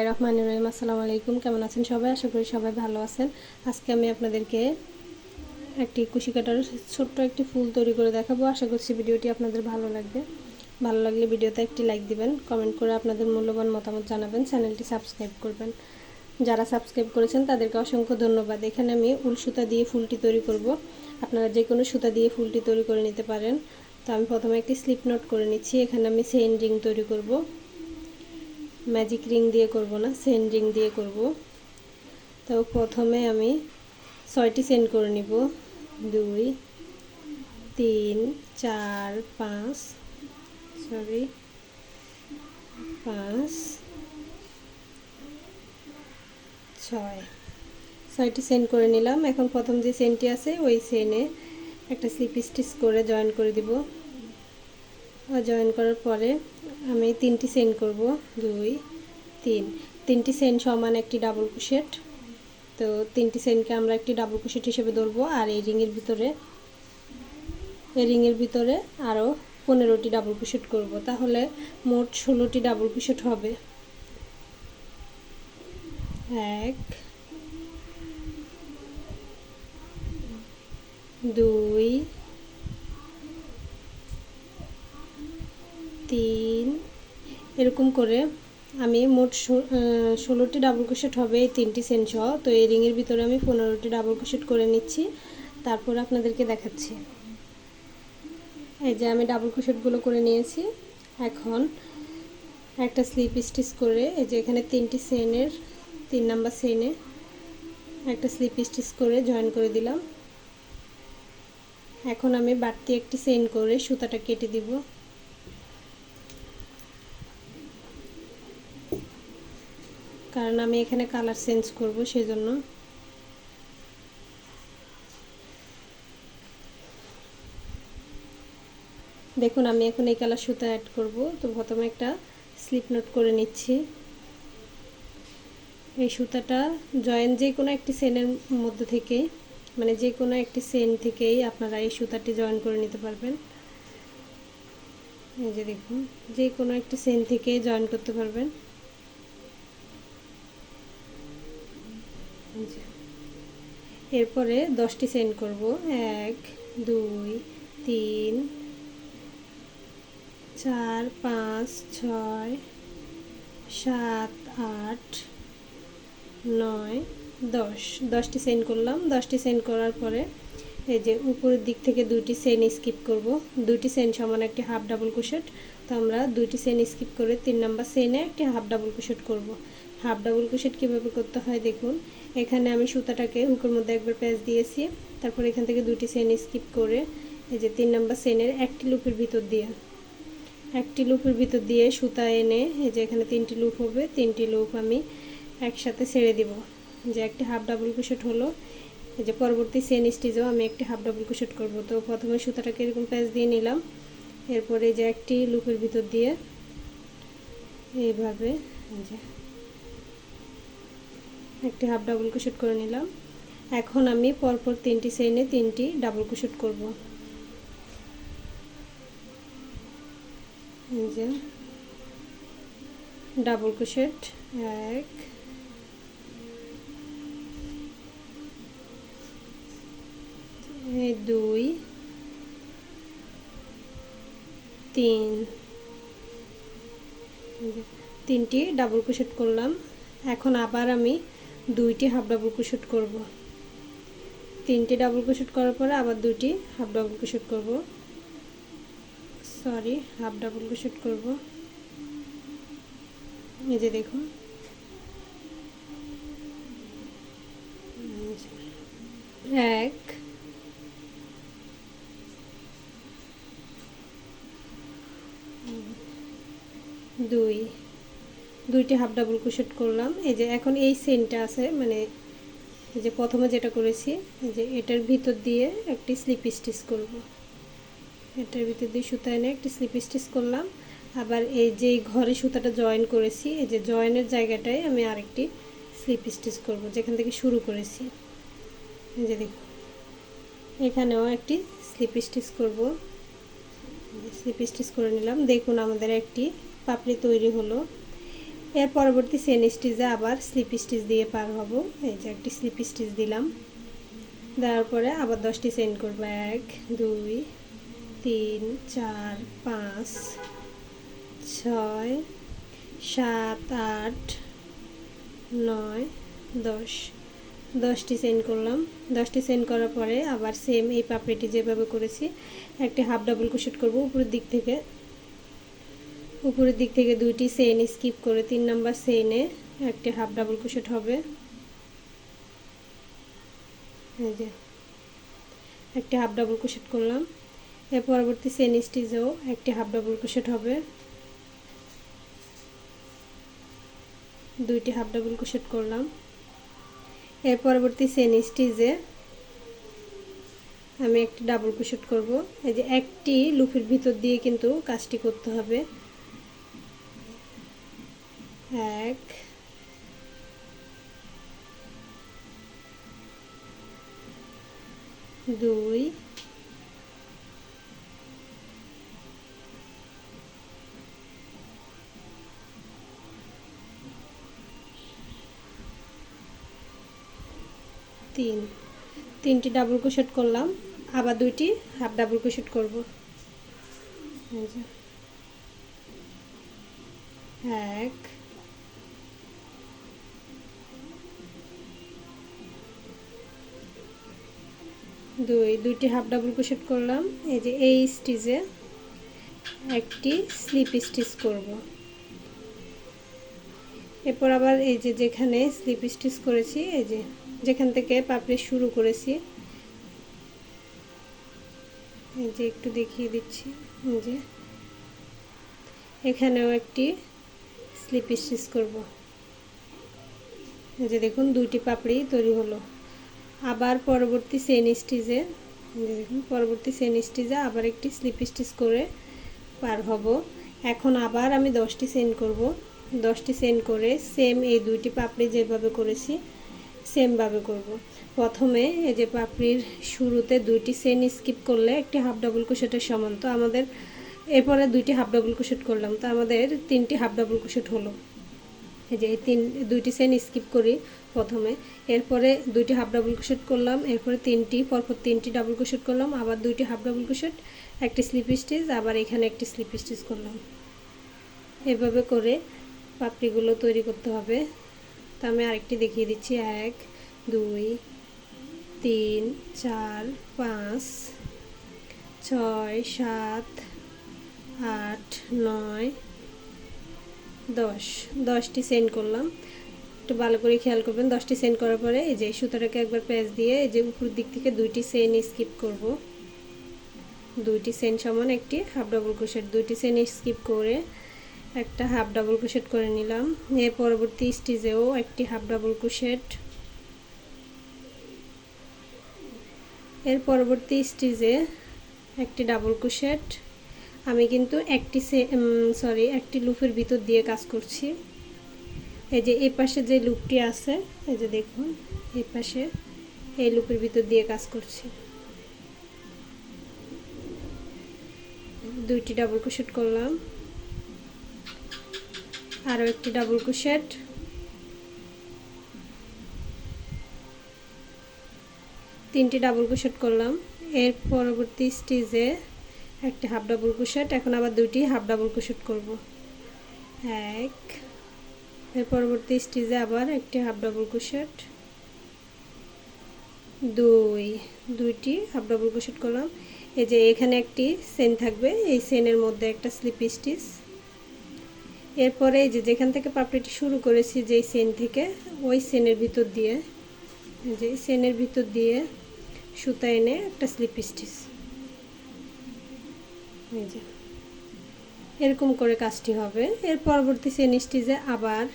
রহমান রহিম। আসসালামু আলাইকুম। কেমন আছেন সবাই? আশা করি সবাই ভালো আছেন। আজকে আমি আপনাদেরকে একটি কুশি কাটার ছোট্ট একটি ফুল তৈরি করে দেখাবো। আশা করছি ভিডিওটি আপনাদের ভালো লাগবে। ভালো লাগলে ভিডিওতে একটি লাইক দিবেন, কমেন্ট করে আপনাদের মূল্যবান মতামত জানাবেন, চ্যানেলটি সাবস্ক্রাইব করবেন। যারা সাবস্ক্রাইব করেছেন, তাদেরকে অসংখ্য ধন্যবাদ। এখানে আমি উল সুতা দিয়ে ফুলটি তৈরি করব। আপনারা যে কোনো সুতা দিয়ে ফুলটি তৈরি করে নিতে পারেন। তো আমি প্রথমে একটি স্লিপ নোট করে নিচ্ছি। এখানে আমি সেন্ডিং তৈরি করব। ম্যাজিক রিং দিয়ে করব না সেন রিং দিয়ে করব। তো প্রথমে আমি ছয়টি সেন্ড করে নিব। দুই, তিন, চার, পাঁচ সরি পাঁচ, ছয়। ছয়টি সেন্ড করে নিলাম। এখন প্রথম যে সেন্টটি আছে, ওই সেনে একটা স্লিপ স্টিচ করে জয়েন করে দিব। জয়েন করার পরে আমি তিনটি সেন্ড করব, দুই, তিন। তিনটি সেন্ট সমান একটি ডাবল কুশেট তো তিনটি সেন্টকে আমরা একটি ডাবল কুশেট হিসেবে ধরবো, আর এই রিংয়ের ভিতরে, এই রিংয়ের ভিতরে আরও পনেরোটি ডাবল কুশেট করব। তাহলে মোট ষোলোটি ডাবল কুশেট হবে। এক, দুই, তিন এরকম করে আমি মোট ষোলোটি ডাবল ক্রোশেট হবে এই তিনটি সেন সহ। তো এই রিংয়ের ভিতরে আমি পনেরোটি ডাবল ক্রোশেট করে নিচ্ছি। তারপর আপনাদেরকে দেখাচ্ছি। এই যে আমি ডাবল ক্রোশেটগুলো করে নিয়েছি। এখন একটা স্লিপ স্টিচ করে এই যে এখানে তিনটি সেনের তিন নাম্বার সেনে একটা স্লিপ স্টিচ করে জয়েন করে দিলাম। এখন আমি বাড়তি একটি সেন করে সুতাটা কেটে দিব। কারণ আমি এখানে কালার চেঞ্জ করব, সেজন্য। দেখুন, আমি এখন এই কালার সুতা অ্যাড করব। তো প্রথমে একটা স্লিপ নোট করে নিচ্ছি। এই সুতাটা জয়েন যে কোনো একটি সেনের মধ্যে থেকে মানে যে কোনো একটি সেন থেকেই আপনারা এই সুতাটি জয়েন করে নিতে পারবেন। এই যে দেখুন, যে কোনো একটি সেন থেকে জয়েন করতে পারবেন। এরপরে দশটি সেন্ড করব। এক, দুই, তিন, চার, পাঁচ, ছয়, সাত, আট, নয়, দশ। দশটি সেন্ড করলাম। দশটি সেন্ড করার পরে এই যে উপরের দিক থেকে দুইটি সেন স্কিপ করব। দুইটি সেন সমান একটি হাফ ডাবল কুশেট তো আমরা দুইটি সেন স্কিপ করে তিন নাম্বার সেনে একটি হাফ ডাবল কুশেট করব। হাফ ডাবল কুশেট কীভাবে করতে হয় দেখুন। এখানে আমি সুতাটাকে হুকের মধ্যে একবার প্যাচ দিয়েছি। তারপর এখান থেকে দুটি সেন স্কিপ করে এই যে তিন নাম্বার সেনের একটি লুপের ভিতর দিয়ে, একটি লুপের ভিতর দিয়ে সুতা এনে এই যে এখানে তিনটি লুপ হবে, তিনটি লুপ আমি একসাথে ছেড়ে দিব। যে একটি হাফ ডাবল কুশেট হলো, এই যে পরবর্তী সেন স্টিচেও আমি একটি হাফ ডাবল কুশেট করব। তো প্রথমে সুতাটাকে এরকম প্যাচ দিয়ে নিলাম। এরপরে যে একটি লুপের ভিতর দিয়ে এইভাবে যে একটি হাফ ডাবল কুশেট করে নিলাম। এখন আমি পরপর তিনটি সেনে তিনটি ডাবল কুশেট করব। যে ডাবল কুশেট এক। দুই, তিন। তিনটি ডাবল কুশেট করলাম। এখন আবার আমি দুইটি হাফ ডাবল কুশুট করব। তিনটি ডাবল কুশুট করার পরে আবার দুটি হাফ ডাবল কুশুট করব। সরি, হাফ ডাবল কুশুট করব। এই যে দেখুন। এক দুই দুইটি হাফ ডাবল কুশেট করলাম। এই যে এখন এই সেনটা আছে মানে এই যে প্রথমে যেটা করেছি যে এটার ভিতর দিয়ে একটি স্লিপ স্টিচ করব। এটার ভিতর দিয়ে সুতা এনে একটি স্লিপ স্টিচ করলাম। আবার এই যে ঘরে সুতাটা জয়েন করেছি, এই যে জয়েনের জায়গাটায় আমি আরেকটি স্লিপ স্টিচ করব, যেখান থেকে শুরু করেছি। এই যে দেখুন, এখানেও একটি স্লিপ স্টিচ করব। স্লিপ স্টিচ করে নিলাম। দেখুন আমাদের একটি পাপড়ি তৈরি হলো। এর পরবর্তী সেন স্টিচে আবার স্লিপ স্টিচ দিয়ে পার হব। এই যে একটি স্লিপ স্টিচ দিলাম। দেওয়ার পরে আবার দশটি সেন করব। এক, দুই, তিন, চার, পাঁচ, ছয়, সাত, আট, নয়, দশ। দশটি সেন্ড করলাম। দশটি সেন্ড করার পরে আবার সেম এই পাপড়িটি যেভাবে করেছি, একটি হাফ ডাবল কুশেট করব। উপরের দিক থেকে উপরের দিক থেকে দুইটি সেন স্কিপ করে তিন নাম্বার সেনে একটি হাফ ডাবল কুশেট হবে। একটি হাফ ডাবল কুশেট করলাম। এর পরবর্তী সেন স্টিচেও একটি হাফ ডাবল কুশেট হবে। দুইটি হাফ ডাবল কুশেট করলাম। এর পরবর্তী সেন স্টিচে আমি একটি ডাবল কুশেট করব। এই যে, একটি লুপের ভিতর দিয়ে কিন্তু কাজটি করতে হবে। এক দুই তিন। তিনটি ডাবল ক্রোশেট করলাম আবার দুইটি হাফ ডাবল ক্রোশেট করব। এক। দুই, দুইটি হাফ ডাবল ক্রোশেট করলাম। এই যে এই স্টিচে একটি স্লিপ স্টিচ করব। এরপর আবার এই যে যেখানে স্লিপ স্টিচ করেছি, এই যে যেখান থেকে পাপড়ি শুরু করেছি, এই যে একটু দেখিয়ে দিচ্ছি, এই যে এখানেও একটি স্লিপ স্টিচ করব। এই যে দেখুন, দুইটি পাপড়ি তৈরি হলো। আবার পরবর্তী সেন স্টিচে দেখুন, পরবর্তী সেন স্টিচে আবার একটি স্লিপ স্টিচ করে পার হব। এখন আবার আমি দশটি সেন করব। দশটি সেন করে সেম এই দুইটি পাপড়ি যেভাবে করেছি সেমভাবে করব। প্রথমে এই যে পাপড়ির শুরুতে দুইটি সেন স্কিপ করলে একটি হাফ ডাবল কুশেটের সমান। তো আমাদের এরপরে দুইটি হাফ ডাবল কুশেট করলাম, তো আমাদের তিনটি হাফ ডাবল কুশেট হলো। এই যে এই তিন, দুইটি সেন স্কিপ করি প্রথমে। এরপরে দুইটি হাফ ডাবল কুশেট করলাম, এরপরে তিনটি, পরপর তিনটি ডাবল কুশেট করলাম, আবার দুইটি হাফ ডাবল কুশেট একটি স্লিপ স্টিচ আবার এখানে একটি স্লিপ স্টিচ করলাম। এভাবে করে পাপড়িগুলো তৈরি করতে হবে। তা আমি আরেকটি দেখিয়ে দিচ্ছি। এক, দুই, তিন, চার, পাঁচ, ছয়, সাত, আট, নয় দশ, দশটি সেন্ড করলাম। একটু ভালো করে খেয়াল করবেন, দশটি সেন্ড করার পরে এই যে সুতোটাকে একবার প্যাচ দিয়ে এই যে উপর দিক থেকে দুইটি সেন স্কিপ করব। দুইটি সেন সমান একটি হাফ ডাবল ক্রোশেট দুইটি সেন স্কিপ করে একটা হাফ ডাবল ক্রোশেট করে নিলাম। এর পরবর্তী স্টিচেও একটি হাফ ডাবল ক্রোশেট এর পরবর্তী স্টিচে একটি ডাবল ক্রোশেট আমি কিন্তু একটি সরি একটি লুপের ভিতর দিয়ে কাজ করছি। এই যে এই পাশে যে লুপটি আছে, এই যে দেখুন, এই পাশে এই লুপের ভিতর দিয়ে কাজ করছি। দুইটি ডাবল ক্রোশেট করলাম। আরও একটি ডাবল ক্রোশেট তিনটি ডাবল ক্রোশেট করলাম। এর পরবর্তী স্টেজে একটি হাফ ডাবল ক্রোশেট এখন আবার দুইটি হাফ ডাবল ক্রোশেট করব। এক, এর পরবর্তী স্টেজে আবার একটি হাফ ডাবল ক্রোশেট দুই, দুইটি হাফ ডাবল ক্রোশেট করলাম। এই যে এখানে একটি সেন থাকবে, এই সেনের মধ্যে একটা স্লিপ স্টিচ এরপরে এই যে যেখান থেকে পাপড়িটি শুরু করেছি, যেই সেন থেকে, ওই সেনের ভিতর দিয়ে যে সেনের ভিতর দিয়ে সুতা এনে একটা স্লিপ স্টিচ এই যে। এরকম করে কাজটি হবে। এর পরবর্তী সেন স্টিচে আবার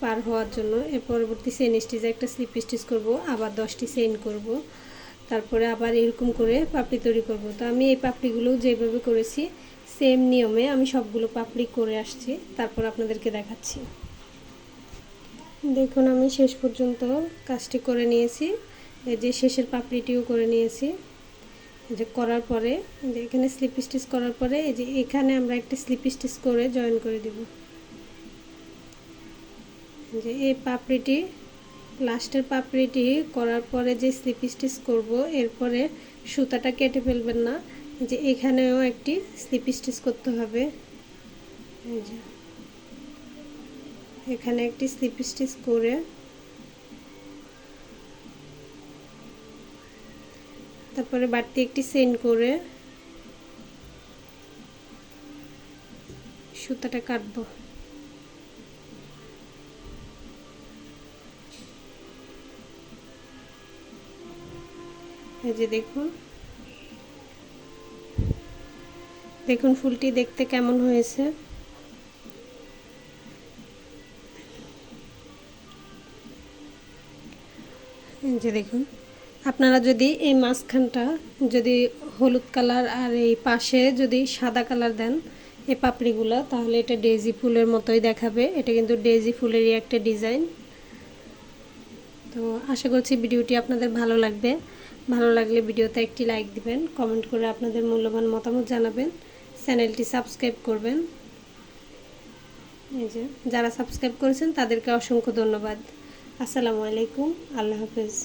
পার হওয়ার জন্য এর পরবর্তী সেন স্টিচে একটা স্লিপ স্টিচ করব, আবার দশটি সেন করব। তারপরে আবার এরকম করে পাপড়ি তৈরি করব। তো আমি এই পাপড়িগুলো যেভাবে করেছি, সেম নিয়মে আমি সবগুলো পাপড়ি করে আসছি। তারপর আপনাদেরকে দেখাচ্ছি। দেখুন, আমি শেষ পর্যন্ত কাজটি করে নিয়েছি। এই যে শেষের পাপড়িটিও করে নিয়েছি। যে করার পরে, যে এখানে স্লিপ স্টিচ করার পরে, এই যে এখানে আমরা একটা স্লিপ স্টিচ করে জয়েন করে দেব। যে এই পাপড়িটি, লাস্টের পাপড়িটি করার পরে যে স্লিপ স্টিচ করব, এরপরে সুতাটা কেটে ফেলবেন না, যে এখানেও একটি স্লিপ স্টিচ করতে হবে। এই যে, এখানে একটি স্লিপ স্টিচ করে তারপরে বাড়তি একটি সেন্ড করে সুতাটা কাটবো। এই যে দেখুন। দেখুন ফুলটি দেখতে কেমন হয়েছে। এই যে দেখুন। আপনারা যদি এই মাঝখানটা যদি হলুদ কালার আর এই পাশে যদি সাদা কালার দেন এই পাপড়িগুলো, তাহলে এটা ডেজি ফুলের মতোই দেখাবে। এটা কিন্তু ডেজি ফুলেরই একটা ডিজাইন। তো আশা করছি ভিডিওটি আপনাদের ভালো লাগবে। ভালো লাগলে ভিডিওতে একটি লাইক দিবেন, কমেন্ট করে আপনাদের মূল্যবান মতামত জানাবেন, চ্যানেলটি সাবস্ক্রাইব করবেন। এই যে, যারা সাবস্ক্রাইব করেছেন তাদেরকে অসংখ্য ধন্যবাদ। আসসালামু আলাইকুম, আল্লাহ হাফেজ।